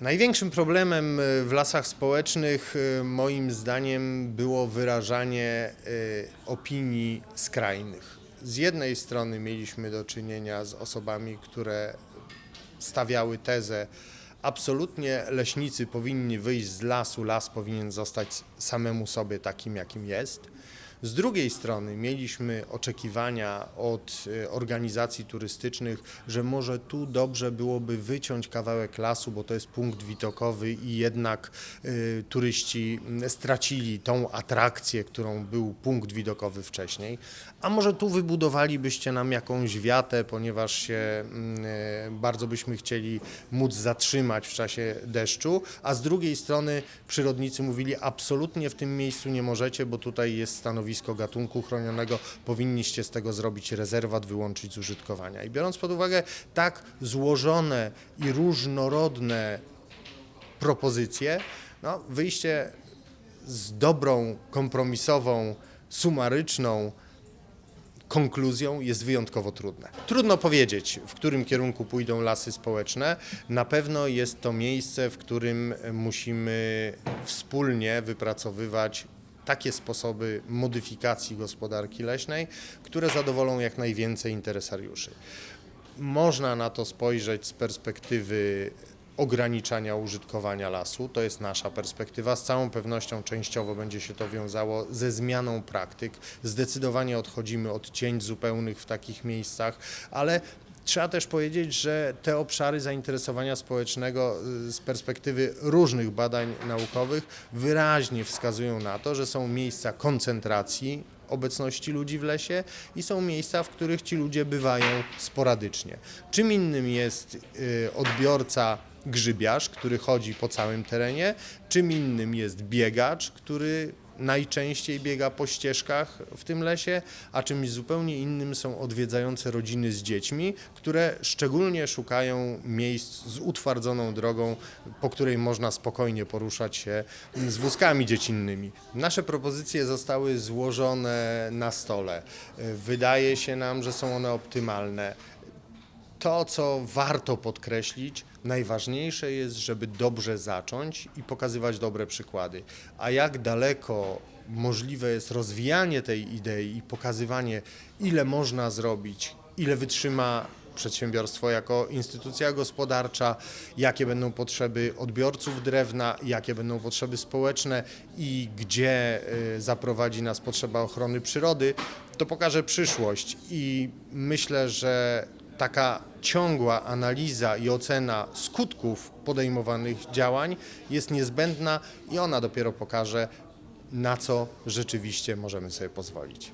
Największym problemem y, w lasach społecznych y, moim zdaniem było wyrażanie y, opinii skrajnych. Z jednej strony mieliśmy do czynienia z osobami, które stawiały tezę, absolutnie leśnicy powinni wyjść z lasu, las powinien zostać samemu sobie takim, jakim jest. Z drugiej strony mieliśmy oczekiwania od y, organizacji turystycznych, że może tu dobrze byłoby wyciąć kawałek lasu, bo to jest punkt widokowy i jednak y, turyści stracili tą atrakcję, którą był punkt widokowy wcześniej. A może tu wybudowalibyście nam jakąś wiatę, ponieważ się y, bardzo byśmy chcieli móc zatrzymać w czasie deszczu, a z drugiej strony przyrodnicy mówili absolutnie w tym miejscu nie możecie, bo tutaj jest stanowisko gatunku chronionego, powinniście z tego zrobić rezerwat, wyłączyć z użytkowania. I biorąc pod uwagę tak złożone i różnorodne propozycje, no, wyjście z dobrą, kompromisową, sumaryczną konkluzją jest wyjątkowo trudne. Trudno powiedzieć, w którym kierunku pójdą lasy społeczne. Na pewno jest to miejsce, w którym musimy wspólnie wypracowywać takie sposoby modyfikacji gospodarki leśnej, które zadowolą jak najwięcej interesariuszy. Można na to spojrzeć z perspektywy ograniczania użytkowania lasu. To jest nasza perspektywa. Z całą pewnością częściowo będzie się to wiązało ze zmianą praktyk. Zdecydowanie odchodzimy od cięć zupełnych w takich miejscach, ale Trzeba też powiedzieć, że te obszary zainteresowania społecznego y, z perspektywy różnych badań naukowych wyraźnie wskazują na to, że są miejsca koncentracji obecności ludzi w lesie i są miejsca, w których ci ludzie bywają sporadycznie. Czym innym jest y, odbiorca grzybiarz, który chodzi po całym terenie, czym innym jest biegacz, który najczęściej biega po ścieżkach w tym lesie, a czymś zupełnie innym są odwiedzające rodziny z dziećmi, które szczególnie szukają miejsc z utwardzoną drogą, po której można spokojnie poruszać się z wózkami dziecinnymi. Nasze propozycje zostały złożone na stole. Wydaje się nam, że są one optymalne. To, co warto podkreślić, najważniejsze jest, żeby dobrze zacząć i pokazywać dobre przykłady. A jak daleko możliwe jest rozwijanie tej idei i pokazywanie, ile można zrobić, ile wytrzyma przedsiębiorstwo jako instytucja gospodarcza, jakie będą potrzeby odbiorców drewna, jakie będą potrzeby społeczne i gdzie y, zaprowadzi nas potrzeba ochrony przyrody, to pokaże przyszłość i myślę, że taka ciągła analiza i ocena skutków podejmowanych działań jest niezbędna i ona dopiero pokaże, na co rzeczywiście możemy sobie pozwolić.